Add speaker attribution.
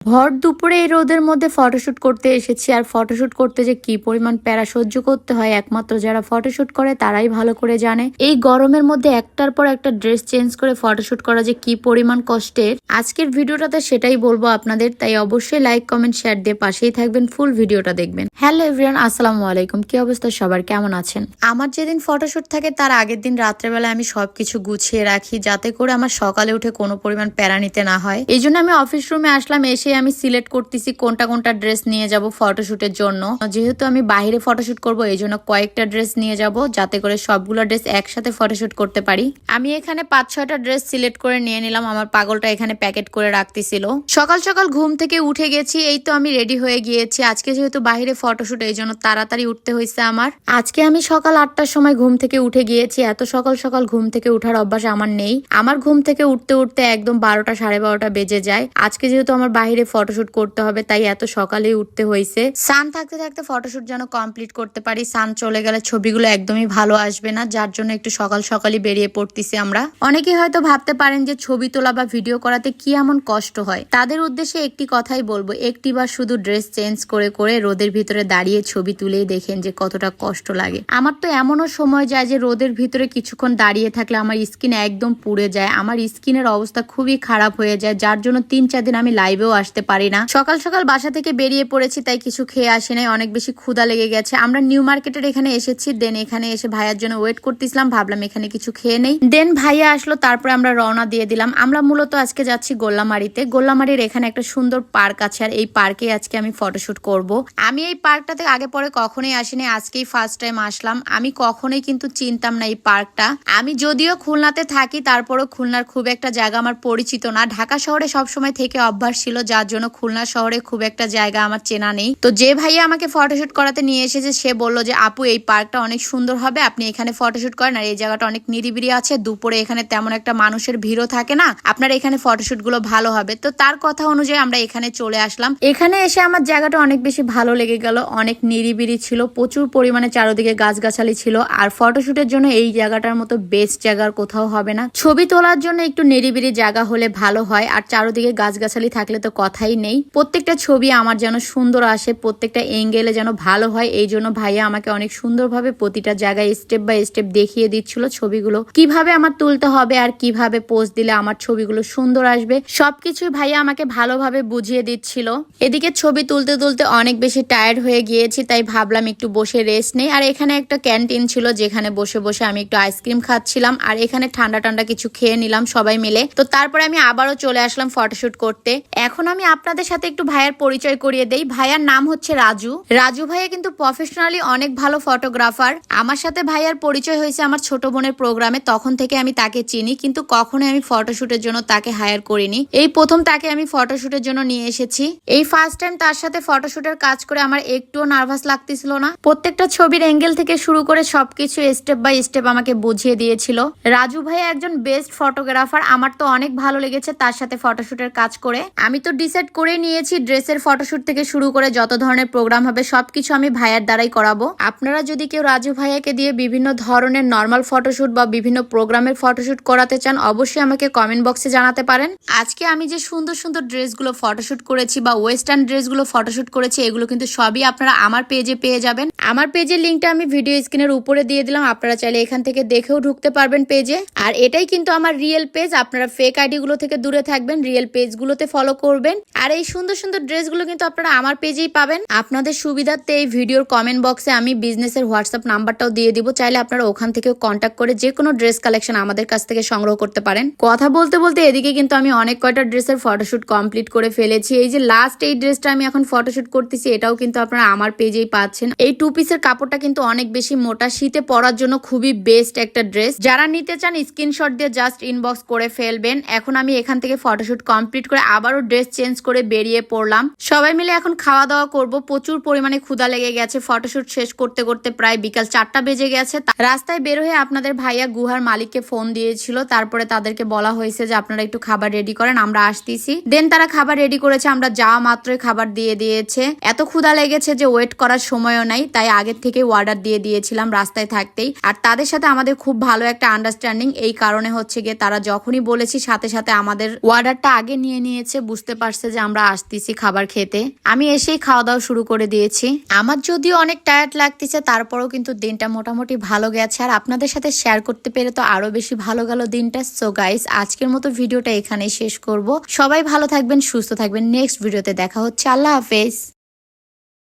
Speaker 1: ভর দুপুরে এই রোদের মধ্যে ফটোশ্যুট করতে এসেছি। আর ফটোশ্যুট করতে যে কি পরিমাণ প্যারা সহ্য করতে হয়, একমাত্র যারা ফটোশ্যুট করে তারাই ভালো করে জানে। এই গরমের মধ্যে একটার পর একটা ড্রেস চেঞ্জ করে ফটোশ্যুট করা যে কি পরিমাণ কষ্টের আজকের ভিডিওটাতে সেটাই বলব আপনাদের, তাই অবশ্যই লাইক কমেন্ট শেয়ার দিয়ে পাশেই থাকবেন ফুল ভিডিওটা দেখবেন। হ্যালো এভরিওয়ান আসসালামু আলাইকুম। কি অবস্থা সবার? কেমন আছেন? আমার যেদিন ফটোশ্যুট থাকে, তার আগের দিন রাত্রেবেলা আমি সবকিছু গুছিয়ে রাখি, যাতে করে আমার সকালে উঠে কোনো পরিমাণ প্যারা নিতে না হয়। এই জন্য আমি অফিস রুমে আসলাম এসে আমি সিলেক্ট করতেছি কোনটা কোনটা ড্রেস নিয়ে যাব ফটোশুটের জন্য। যেহেতু আমি বাইরে ফটোশ্যুট করব, এই জন্য কয়েকটা ড্রেস নিয়ে যাব, যাতে করে সবগুলো ড্রেস একসাথে ফটোশ্যুট করতে পারি। আমি এখানে পাঁচ ছয়টা ড্রেস সিলেক্ট করে নিয়ে নিলাম, আমার পাগলটা এখানে প্যাকেট করে রাখতেছিল। সকাল সকাল ঘুম থেকে উঠে গেছি, এই তো আমি রেডি হয়ে গিয়েছি। আজকে যেহেতু বাইরে ফটোশুট এই জন্য তাড়াতাড়ি উঠতে হয়েছে আমার। আজকে আমি সকাল আটটার সময় ঘুম থেকে উঠে গিয়েছি। এত সকাল সকাল ঘুম থেকে উঠার অভ্যাস আমার নেই। আমার ঘুম থেকে উঠতে উঠতে একদম বারোটা সাড়ে বারোটা বেজে যায়। আজকে যেহেতু আমার বাইরে ফটোশুট করতে হবে, তাই এত সকালেই উঠতে হয়েছে সান থাকতে থাকতে ফটোশুট যেন কমপ্লিট করতে পারি সান চলে গেলে ছবিগুলো একদমই ভালো আসবে না, যার জন্য একটু সকাল সকালই বেরিয়ে পড়তেছি আমরা। অনেকেই হয়তো ভাবতে পারেন যে ছবি তোলা বা ভিডিও করাতে কি এমন কষ্ট হয়? তাদের উদ্দেশ্যে একটি কথাই বলব একটি বার শুধু ড্রেস চেঞ্জ করে করে রোদের ভিতরে দাঁড়িয়ে ছবি তুলেই দেখেন যে কতটা কষ্ট লাগে। আমার তো এমনও সময় যায় যে রোদের ভিতরে কিছুক্ষণ দাঁড়িয়ে থাকলে আমার স্কিন একদম পুড়ে যায়, আমার স্কিনের অবস্থা খুবই খারাপ হয়ে যায়, যার জন্য তিন চার দিন আমি লাইভেও আসতে পারি না। সকাল সকাল বাসা থেকে বেরিয়ে পড়েছি, তাই কিছু খেয়ে আসি নাই, অনেক বেশি ক্ষুদা লেগে গেছে। আমরা নিউ মার্কেটের এখানে এসেছি, দেন এখানে এসে ভাইয়ার জন্য ওয়েট করতেছিলাম, ভাবলাম এখানে কিছু খেয়ে নেই। দেন ভাইয়া আসলো, তারপরে আমরা রওনা দিয়ে দিলাম। আমরা মূলত আজকে যাচ্ছি গোল্লামারিতে। গোল্লামারির এখানে একটা সুন্দর পার্ক আছে আর এই পার্কে আজকে আমি ফটোশুট করব। আমি এই পার্কটাতে আগে পরে কখনোই আসিনি, আজকেই ফার্স্ট টাইম আসলাম। আমি কখনোই কিন্তু চিনতাম না এই পার্কটা। আমি যদিও খুলনাতে থাকি, তারপরও খুলনার খুব একটা জায়গা আমার পরিচিত না। ঢাকা শহরে সবসময় থেকে অভ্যাস ছিল, যার জন্য খুলনা শহরে খুব একটা জায়গা আমার চেনা নেই। তো যে ভাইয়া আমাকে ফটোশুট করাতে নিয়ে এসেছে, সে বলল যে, আপু, এই পার্কটা অনেক সুন্দর হবে, আপনি এখানে ফটোশুট করেন। আর এই জায়গাটা অনেক নিরিবিরি আছে, দুপুরে এখানে তেমন একটা মানুষের ভিড়ও থাকে না। আপনার এখানে ফটোশুট গুলো ভালো হবে। তো তার কথা অনুযায়ী আমরা এখানে চলে আসলাম। এখানে এসে আমার জায়গাটা অনেক বেশি ভালো লেগে গেল, অনেক নিরিবিরি ছিল, প্রচুর পরিমাণে চারদিকে গাছগাছালি ছিল, আর ফটোশুটের জন্য এই জায়গাটার মতো বেস্ট জায়গার কোথাও হবে না। ছবি তোলার জন্য একটু নিরিবিরি জায়গা হলে ভালো হয়, আর চারদিকে গাছগাছালি থাকলে তো কথাই নেই। প্রত্যেকটা ছবি আমার যেন সুন্দর আসে, প্রত্যেকটা এঙ্গেলে যেন ভালো হয়, এই জন্য ভাইয়া আমাকে অনেক সুন্দরভাবে প্রতিটা জায়গায় স্টেপ বাই স্টেপ দেখিয়ে দিচ্ছিল ছবিগুলো। কীভাবে আমার তুলতে হবে আর কীভাবে পোস্ট দিলে আমার ছবিগুলো সুন্দর আসবে সবকিছু ভাইয়া আমাকে ভালোভাবে বুঝিয়ে দিচ্ছিল। এদিকে ছবি তুলতে তুলতে অনেক বেশি টায়ার্ড হয়ে গিয়েছি, তাই ভাবলাম একটু বসে রেস্ট নেই। আর এখানে একটা ক্যান্টিন ছিল, যেখানে বসে বসে আমি একটু আইসক্রিম খাচ্ছিলাম। আর এখানে ঠান্ডা ঠান্ডা কিছু খেয়ে নিলাম সবাই মিলে। তো তারপরে আমি আবারও চলে আসলাম ফটোশুট করতে। এখন আমি আপনাদের সাথে একটু ভাইয়ার পরিচয় করিয়ে দেই। ভাইয়ার নাম হচ্ছে রাজু। রাজু ভাইয়া কিন্তু প্রফেশনালি অনেক ভালো ফটোগ্রাফার আমার সাথে ভাইয়ার পরিচয় হয়েছে আমার ছোট বোনের প্রোগ্রামে তখন থেকে আমি তাকে চিনি, কিন্তু কখনোই আমি ফটোশুটের জন্য তাকে হায়ার করিনি। এই প্রথম তাকে আমি ফটোশুটের জন্য নিয়ে এসেছি। এই ফার্স্ট টাইম তার সাথে ফটোশুটের কাজ করে আমার একটুও নার্ভাস লাগতেছিল না। প্রত্যেকটা ছবির অ্যাঙ্গেল থেকে শুরু করে সবকিছু স্টেপ বাই স্টেপ আমাকে বুঝিয়ে দিয়েছিল। রাজু ভাইয়া একজন বেস্ট ফটোগ্রাফার আমার তো অনেক ভালো লেগেছে তার সাথে ফটোশুটের কাজ করে। আমি তো ডিসাইড করে নিয়েছি ড্রেসের ফটোশুট থেকে শুরু করে যত ধরনের প্রোগ্রাম হবে সবকিছু আমি ভাইয়ার দ্বারাই করাবো। আপনারা যদি কেউ রাজু ভাইয়াকে দিয়ে বিভিন্ন ধরনের নর্মাল ফটোশুট বা বিভিন্ন প্রোগ্রামের ফটোশুট করাতে চান, অবশ্যই আমাকে কমেন্ট বক্সে জানাতে পারেন। আজকে আমি যে সুন্দর সুন্দর ড্রেসগুলো ফটোশুট করেছি বা ওয়েস্টার্ন ড্রেসগুলো ফটোশুট করেছি, এগুলো কিন্তু সবই আপনারা আমার পেজে পেয়ে যাবেন। আমার পেজের লিঙ্কটা আমি ভিডিও স্ক্রিনের উপরে দিয়ে দিলাম, আপনারা চাইলে এখান থেকে দেখেও ঢুকতে পারবেন পেজে আর এটাই কিন্তু আমার রিয়েল পেজ আপনারা ফেক আইডি গুলো থেকে দূরে থাকবেন রিয়েল পেজগুলোতে ফলো করবেন। আর এই সুন্দর সুন্দর ড্রেসগুলো কিন্তু আপনারা আমার পেজেই পাবেন। আপনাদের সুবিধার্থে এই ভিডিওর কমেন্ট বক্সে আমি বিজনেসের হোয়াটসঅ্যাপ নাম্বারটাও দিয়ে দিব, চাইলে আপনারা ওখান থেকেও কন্ট্যাক্ট করে যে কোনো ড্রেস কালেকশন আমাদের কাছ থেকে সংগ্রহ করতে পারেন। কথা বলতে বলতে এদিকে কিন্তু আমি অনেক কয়টা ড্রেসের ফটোশুট কমপ্লিট করে ফেলেছি। এই যে লাস্ট এই ড্রেসটা আমি এখন ফটোশ্যুট করতেছি, এটাও কিন্তু আপনারা আমার পেজেই পাচ্ছেন। এই টু পিসের কাপড়টা কিন্তু অনেক বেশি মোটা, শীতে পরার জন্য খুবই বেস্ট একটা ড্রেস যারা নিতে চান স্ক্রিনশট দিয়ে জাস্ট ইনবক্স করে ফেলবেন। এখন আমি এখান থেকে ফটোশ্যুট কমপ্লিট করে আবারও ড্রেস চেঞ্জ করে বেরিয়ে পড়লাম। সবাই মিলে এখন খাওয়া দাওয়া করব। প্রচুর পরিমাণে ক্ষুধা লেগে গেছে। ফটোশ্যুট শেষ করতে করতে প্রায় বিকাল চারটা বেজে গেছে। রাস্তায় বের হয়ে আপনাদের ভাইয়া গুহার মালিককে ফোন দিয়েছিল। তারপরে তাদেরকে বলা হয়েছে যে, আপনারা একটু খাবার খাবার রেডি করেন, আমরা আসতেছি। দেন তারা খাবার রেডি করেছে, আমরা যা মাত্রই খাবার দিয়ে দিয়েছে। এত ক্ষুধা লেগেছে যে ওয়েট করার সময়ও নাই, তাই আগের থেকে অর্ডার দিয়ে দিয়েছিলাম রাস্তায় থাকতেই। আর তাদের সাথে আমাদের খুব ভালো একটা আন্ডারস্ট্যান্ডিং এই কারণে হচ্ছে গিয়ে তারা যখনই বলেছি, সাথে সাথে আমাদের অর্ডারটা আগে নিয়ে নিয়েছে, বুঝতে পারছে যে আমরা আসতেছি খাবার খেতে। আমি এসেই খাওয়া দাওয়া শুরু করে দিয়েছি। আমার যদিও অনেক টায়ার্ড লাগতেছে, তারপরও কিন্তু দিনটা মোটামুটি ভালো গেছে। আর আপনাদের সাথে শেয়ার করতে পেরে তো আরও বেশি ভালো গেল দিনটা। সো গাইস আজকের মতো ভিডিওটা এখানে এখানেই শেষ করব। সবাই ভালো থাকবেন সুস্থ থাকবেন। নেক্সট ভিডিওতে দেখা হচ্ছে। আল্লাহ হাফেজ।